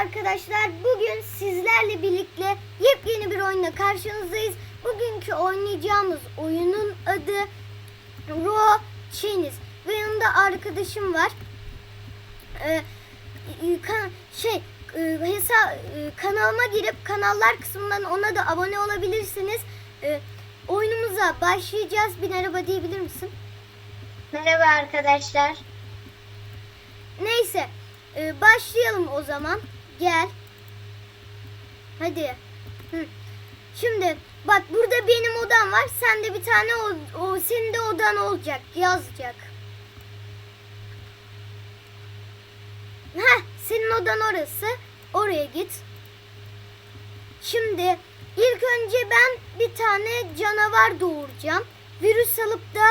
arkadaşlar. Bugün sizlerle birlikte yepyeni bir oyunla karşınızdayız. Bugünkü oynayacağımız oyunun adı Raw Chains. Ve yanımda arkadaşım var. Ee, e, ka- şey e, hesa e, kanalıma girip kanallar kısmından ona da abone olabilirsiniz. Ee, oyunumuza başlayacağız. Bir merhaba diyebilir misin? Merhaba arkadaşlar. Neyse e, başlayalım o zaman. Gel. Hadi. Hı. Şimdi bak burada benim odam var. Sende bir tane o, o senin de odan olacak. Yazacak. Heh, senin odan orası. Oraya git. Şimdi ilk önce ben bir tane canavar doğuracağım. Virüs alıp da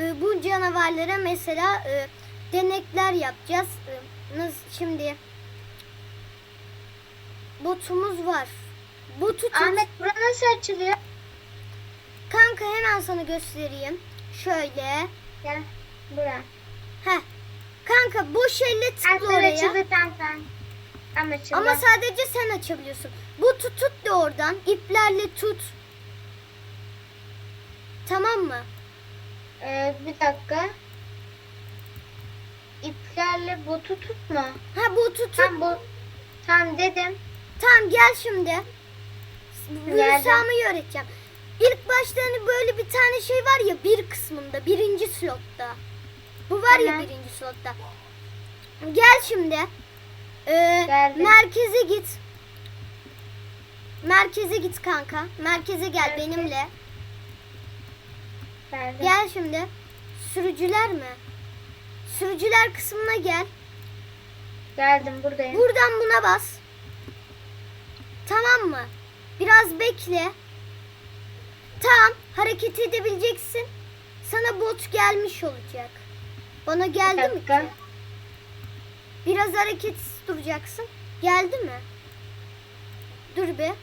e, bu canavarlara mesela e, denekler yapacağız. E, nasıl şimdi botumuz var. Botu tut. Ahmet bura nasıl açılıyor? Kanka hemen sana göstereyim. Şöyle. Gel bura. Heh. Kanka boş elle tıkla oraya. açıldı tam tam. Tam açıldı. Ama sadece sen açabiliyorsun. Bu tut tut de oradan. İplerle tut. Tamam mı? Ee, bir dakika. İplerle botu tutma. Ha bu tut tut. Tam bu. Tam dedim. Tamam gel şimdi. Hüsam'ı öğreteceğim. İlk başta hani böyle bir tane şey var ya bir kısmında birinci slotta. Bu var ya Tamam. birinci slotta. Gel şimdi. Ee, Geldim. merkeze git. Merkeze git kanka. Merkeze gel Merkez. benimle. Geldim. Gel şimdi. Sürücüler mi? Sürücüler kısmına gel. Geldim buradayım. Buradan buna bas. Tamam mı? Biraz bekle. Tamam, hareket edebileceksin. Sana bot gelmiş olacak. Bana geldi mi ki? Biraz hareketsiz duracaksın. Geldi mi? Dur be.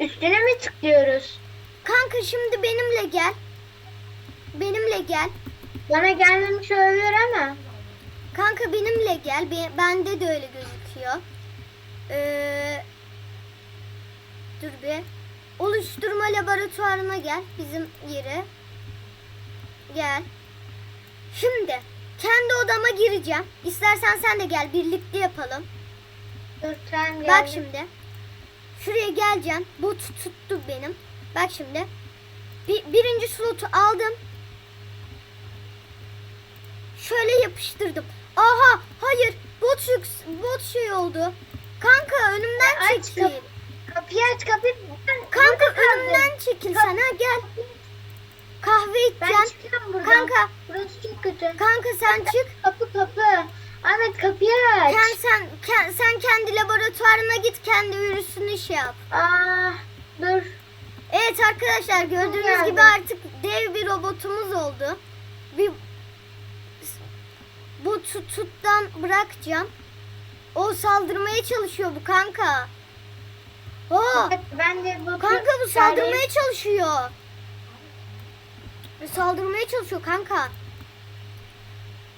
Üstüne mi tıklıyoruz? Kanka şimdi benimle gel. Benimle gel. Bana gelmemiş olabilir ama. Kanka benimle gel. Be- bende de öyle gözüküyor. Ee, dur bir. Oluşturma laboratuvarına gel. Bizim yere. Gel. Şimdi kendi odama gireceğim. İstersen sen de gel. Birlikte yapalım. Dur tamam geldim. Bak şimdi. Şuraya geleceğim. Bu tut- tuttu benim. Bak şimdi. Bir, birinci slotu aldım. Şöyle yapıştırdım. Aha hayır. Bot, bot şey oldu. Kanka önümden Aç çekil. kapı- Kapıyı aç kapıyı. Ben Kanka önümden çekil sen ha gel. Kahve Ben içeceksin. çıkıyorum buradan. Kanka. Burası çok kötü. Kanka sen çık. Kapı kapı. Ahmet kapıyı aç. Sen, sen, ke- sen kendi laboratuvarına git. Kendi virüsünü şey yap. Aa, dur. Evet arkadaşlar gördüğünüz gibi artık dev bir robotumuz oldu. Bir bu tut tuttan bırakacağım. O saldırmaya çalışıyor bu kanka. Oo, ben de bu kanka bu saldırmaya çalışıyor. Saldırmaya çalışıyor kanka.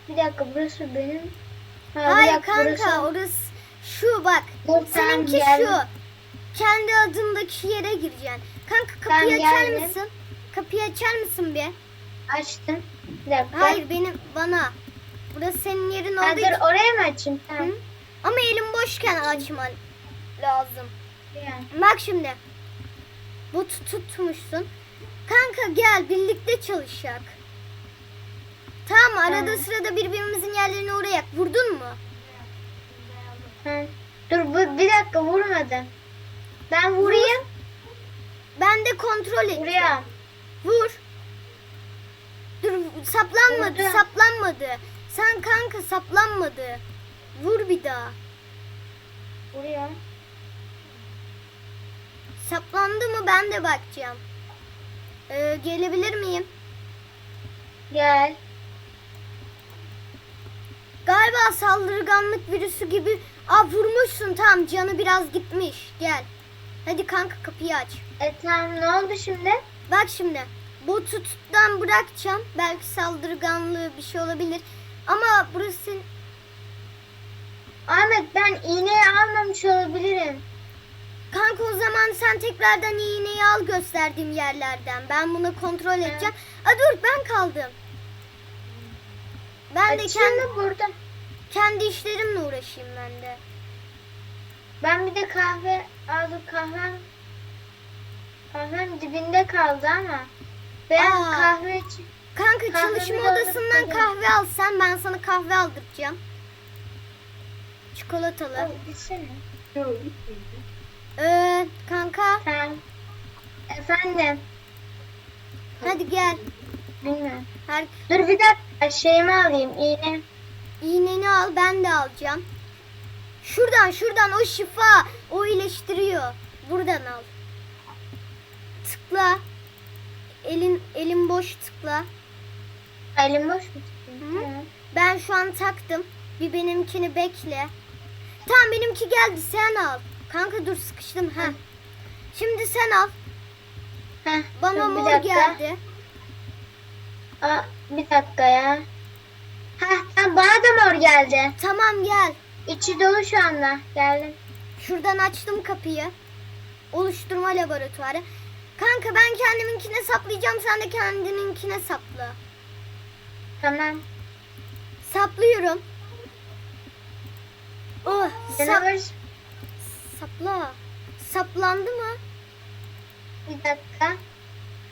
Bir dakika burası benim. Ha, Hayır dakika, kanka burası- orası şu bak. Dur, Seninki geldim. şu. Kendi adındaki yere gireceksin. Kanka kapıyı Tamam, açar geldim. mısın? Kapıyı açar mısın bir? Açtım. Bir dakika. Hayır benim bana. Burası senin yerin olduğu dur oraya mı açayım? Tamam. Hı? Ama elim boşken açman lazım. Yani. Bak şimdi. Bu tut- tutmuşsun. Kanka gel birlikte çalışacak. Tamam? Arada Tamam. sırada birbirimizin yerlerine uğrayak. Vurdun mu? Ha. Dur bu, bir dakika vurmadım. Ben vurayım. Ben de kontrol edeceğim. Vuruyorum. Vur. Dur saplanmadı Vurdum. saplanmadı. Sen kanka saplanmadı. Vur bir daha. Vuruyorum. Saplandı mı ben de bakacağım. Ee, gelebilir miyim? Gel. Galiba saldırganlık virüsü gibi. Aa vurmuşsun tamam canı biraz gitmiş. Gel. Hadi kanka kapıyı aç. E tamam ne oldu şimdi? Bak şimdi. Bu tuttan bırakacağım. Belki saldırganlığı bir şey olabilir. Ama burası Ahmet ben iğneyi almamış olabilirim. Kanka o zaman sen tekrardan iğneyi al gösterdiğim yerlerden. Ben bunu kontrol edeceğim. Aa, dur ben kaldım. Ben de Açayım kendi, mı burada? kendi işlerimle uğraşayım ben de. Ben bir de kahve aldım kahvem. Kahvem dibinde kaldı ama. Ben Aa. kahve için. Kanka Kahvemi çalışma de odasından kahve al sen ben sana kahve aldıracağım. Çikolatalı. Al, gitsene. Ee, kanka Tamam. Efendim. hadi gel. Bilmiyorum. Her Dur bir dakika şeyimi alayım iğne. iğneni al ben de alacağım. Şuradan şuradan o şifa o iyileştiriyor. Buradan al. Tıkla. Elin elin boş tıkla. Elim boş mu? Hı. Ben şu an taktım. Bir benimkini bekle. Tamam benimki geldi sen al. Kanka dur sıkıştım ha. Şimdi sen al. Heh, Bana dur bir mor dakika. geldi. Aa, bir dakika ya. Heh, tamam, bana da mor geldi. Tamam gel. İçi dolu şu anda. Geldim. Şuradan açtım kapıyı. Oluşturma laboratuvarı. Kanka ben kendiminkine saplayacağım. Sen de kendininkine sapla. Tamam. Saplıyorum. Oh, sap, Canavar. sapla. Saplandı mı? Bir dakika.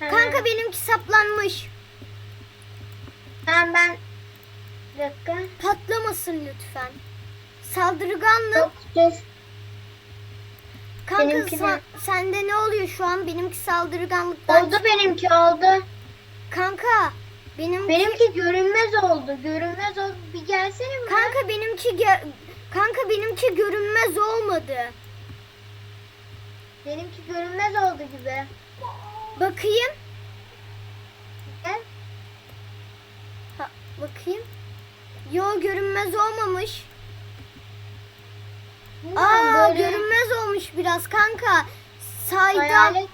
Ha, Kanka benimki saplanmış. Tamam ben. Bir dakika. Patlamasın lütfen. Saldırganlık. Yok. Kanka benimki sen- de- sende ne oluyor şu an? Benimki saldırganlıktan. Oldu benimki oldu. Kanka benimki Benimki görünmez oldu. Görünmez oldu. Bir gelsene mi? Kanka benimki ge- kanka benimki görünmez olmadı. Benimki görünmez oldu gibi. Bakayım. Gel. Ha, bakayım. Yo görünmez olmamış. Aa böyle görünmez olmuş biraz kanka. Sayda. Hayalet.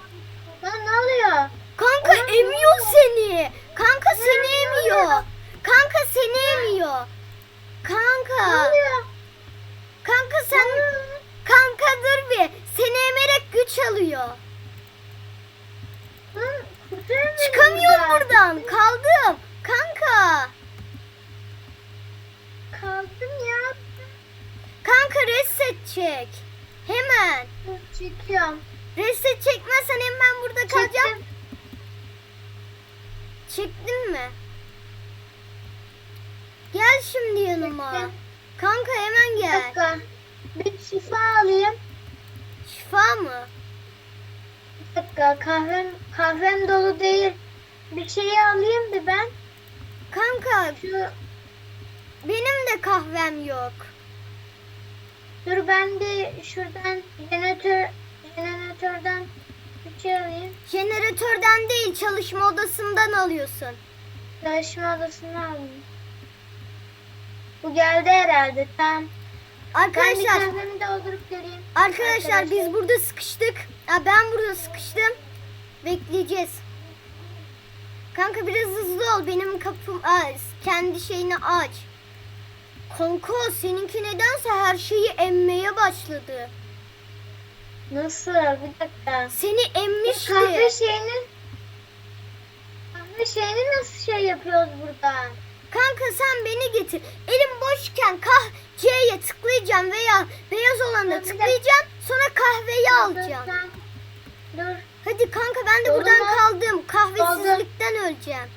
Lan ne oluyor? Kanka Aa, emiyor ne seni. Kanka seni ne emiyor. oluyor? Kanka seni emiyor. Ne Kanka. oluyor? Kanka sen kanka dur bir. Seni emerek güç alıyor. Çıkamıyorum buradan. Kaldım. Kanka. Kaldım ya. Kanka reset çek. Hemen. Çekiyorum. Reset çekmezsen hemen burada kalacağım. Çektim. Çektin mi? Gel şimdi yanıma. Çektim. Kanka hemen Bir gel. dakika. Bir şifa alayım. Şifa mı? Bir dakika kahvem kahvem dolu değil. Bir şey alayım bir ben. Kanka Şu benim de kahvem yok. dur ben de şuradan jeneratör jeneratörden bir şey alayım. Jeneratörden değil çalışma odasından alıyorsun. Çalışma odasını alayım. Bu geldi herhalde. Ben bir Arkadaşlar kahvemi doldurup geleyim. Arkadaşlar biz burada sıkıştık. Ya ben burada sıkıştım. Bekleyeceğiz. Kanka biraz hızlı ol. Benim kapım aç. Kendi şeyini aç. Kanka seninki nedense her şeyi emmeye başladı. Nasıl? Bir dakika. Seni emmişti. Kahve şeyini kahve şeyini nasıl şey yapıyoruz burada? Kanka sen beni getir. Elim boşken kah C'ye tıklayacağım veya beyaz olana tıklayacağım. Sonra kahveyi alacağım. Dur. Hadi kanka ben de Oldu buradan mu? kaldım. Kahvesizlikten öleceğim.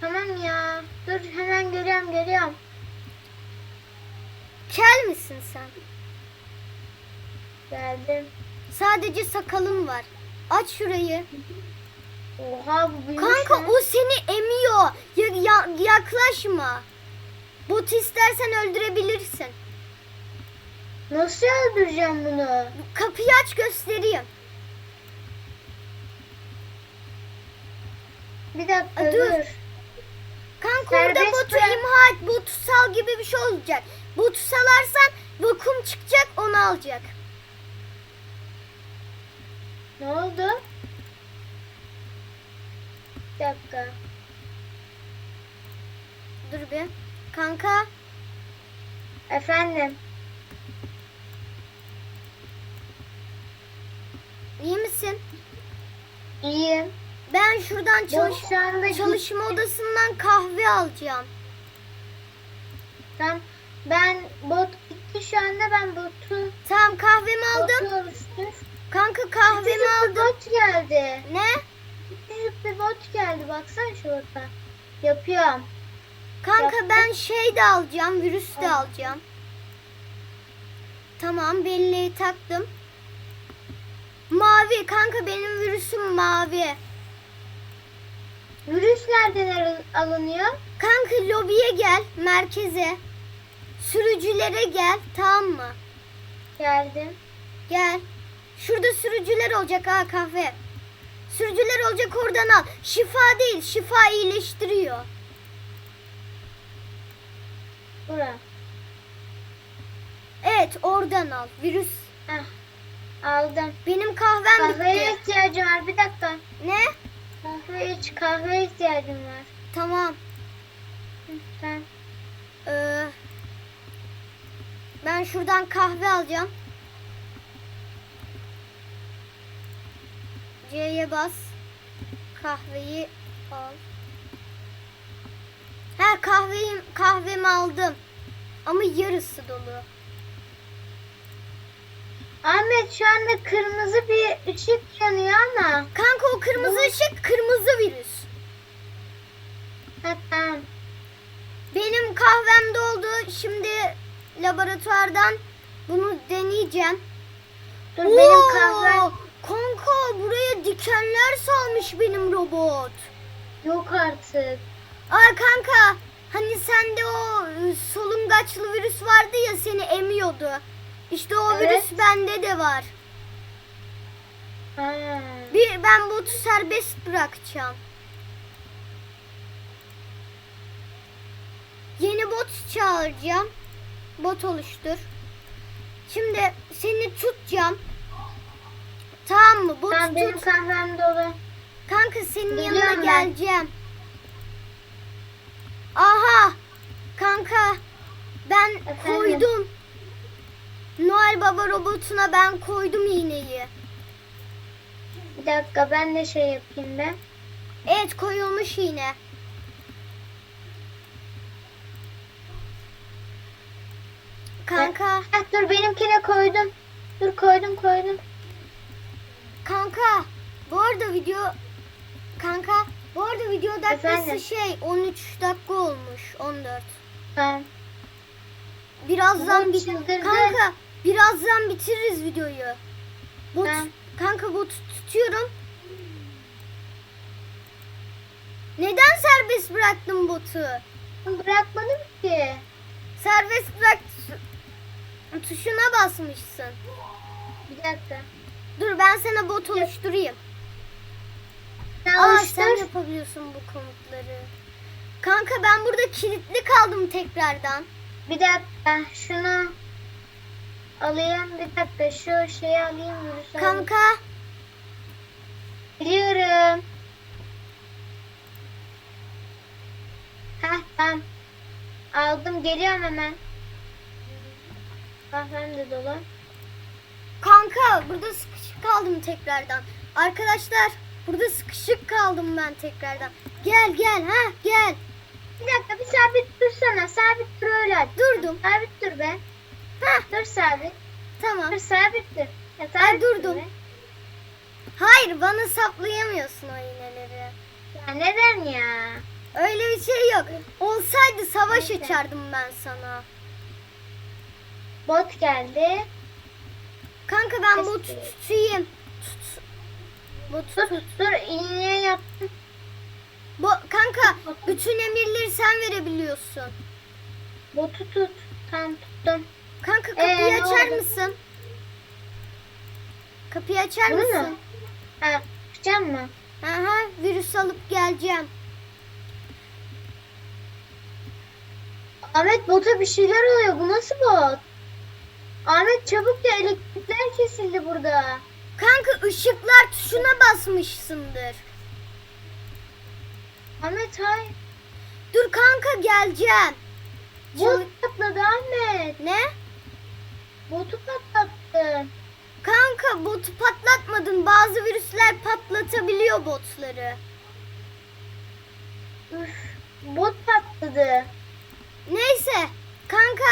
Tamam ya. Dur hemen geliyorum geliyorum. Kel misin sen? Geldim. Sadece sakalın var. Aç şurayı. Oha bu büyümüş Kanka lan. o seni emiyor. Ya- ya- yaklaşma. Bot istersen öldürebilirsin. Nasıl öldüreceğim bunu? Kapıyı aç göstereyim. Bir dakika Aa, dur. dur. Kanka orada Serbest botu bırak. imha et. Botu sal gibi bir şey olacak. Botu salarsan vakum çıkacak onu alacak. Ne oldu? Bir dakika. Dur bir. Kanka. Efendim. İyi misin? İyiyim. Ben şuradan çalış şu çalışma gittim. odasından kahve alacağım. Tamam. Ben bot gitti şu anda ben botu. Tamam kahvemi aldım. Botu oluştur. Kanka kahvemi aldım. Bot geldi. Ne? Bir bot geldi baksana şurada. Yapıyorum. Kanka Yaptım. ben şey de alacağım, virüs de Al. alacağım. Tamam belleği taktım. Mavi kanka benim virüsüm mavi. Virüs nereden al- alınıyor? Kanka lobiye gel merkeze. Sürücülere gel tamam mı? Geldim. Gel. Şurada sürücüler olacak ha kahve. Sürücüler olacak oradan al. Şifa değil şifa iyileştiriyor. Bura. Evet oradan al. Virüs. Heh. Aldım. Benim kahvem Kahveye bitti. ihtiyacım var. Bir dakika. Ne? Kahve iç. Kahveye ihtiyacım var. Tamam. Sen. Ee, ben şuradan kahve alacağım. C'ye bas. Kahveyi al. Ha kahveyi kahvemi aldım. Ama yarısı dolu. Ahmet şu anda kırmızı bir ışık yanıyor ama. Kanka o kırmızı ışık kırmızı virüs. Ha, tamam. Benim kahvem doldu. Şimdi laboratuvardan bunu deneyeceğim. Dur benim Oo, kahvem. Kanka buraya dikenler salmış benim robot. Yok artık. Ay kanka hani sende o e, solungaçlı virüs vardı ya seni emiyordu. İşte o Evet. virüs bende de var. Ha. Bir ben botu serbest bırakacağım. Yeni bot çağıracağım. Bot oluştur. Şimdi seni tutacağım. Tamam mı? Bot Tamam benim tut. kahvem dolu. Kanka senin Geliyorum yanına ben. geleceğim. Aha! Kanka ben Efendim? koydum. Noel Baba robotuna ben koydum iğneyi. Bir dakika ben de şey yapayım ben. Evet koyulmuş iğne. Kanka, Heh, dur benimkine koydum. Dur koydum koydum. Kanka. Bu arada video kanka bu arada video dakikası Efendim? şey 13 dakika olmuş 14. Tamam. Birazdan çıldırdı. kanka birazdan bitiririz videoyu. Bot Tamam. kanka botu tutuyorum. Neden serbest bıraktın botu? Bırakmadım ki. Serbest bırak tuşuna basmışsın. Bir dakika. Dur ben sana bot oluşturayım. Sen Aa oluştur. sen yapabiliyorsun bu komutları. Kanka ben burada kilitli kaldım tekrardan. Bir dakika şunu alayım. Bir dakika şu şeyi alayım. virüsü alayım. Kanka Biliyorum. Heh tamam. Aldım geliyorum hemen. Kahvem de dolu. Kanka burada sıkışık kaldım tekrardan. Arkadaşlar burada sıkışık kaldım ben tekrardan. Gel gel ha gel. Bir dakika bir sabit dursana. Sabit dur öyle. aç. Durdum. Sabit dur be. Ha Dur sabit. tamam. Dur sabit dur. Ya, Ay, sabit dur durdum. be. Hayır bana saplayamıyorsun o iğneleri. Ya neden ya? Öyle bir şey yok. Olsaydı savaş Neyse. açardım ben sana. Bot geldi. Kanka ben botu tutayım. Tut. Botu tut. dur iğneye yaptım. Bo kanka bütün emirleri sen verebiliyorsun. Botu tut. Tamam tuttum. Kanka kapıyı Ee, açar mısın? Kapıyı açar Bunu mu? mısın? Ha, tutacağım mı? Aha, virüs alıp geleceğim. Ahmet bota bir şeyler oluyor. Bu nasıl bot? Ahmet çabuk ya elektrikler kesildi burada. Kanka ışıklar tuşuna basmışsındır. Ahmet hay. Dur kanka geleceğim. Çal- Bot patladı Ahmet. ne? Botu patlattı. Kanka botu patlatmadın. Bazı virüsler patlatabiliyor botları. Üf, bot patladı. Neyse kanka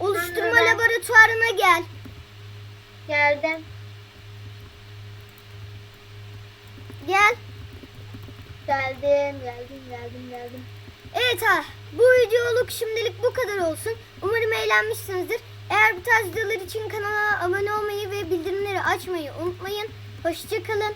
oluşturma Ben- laboratuvarına gel. Geldim. Gel. Geldim, geldim, geldim, geldim. Evet ha bu videoluk şimdilik bu kadar olsun. Umarım eğlenmişsinizdir. Eğer bu tarz videolar için kanala abone olmayı ve bildirimleri açmayı unutmayın. Hoşçakalın.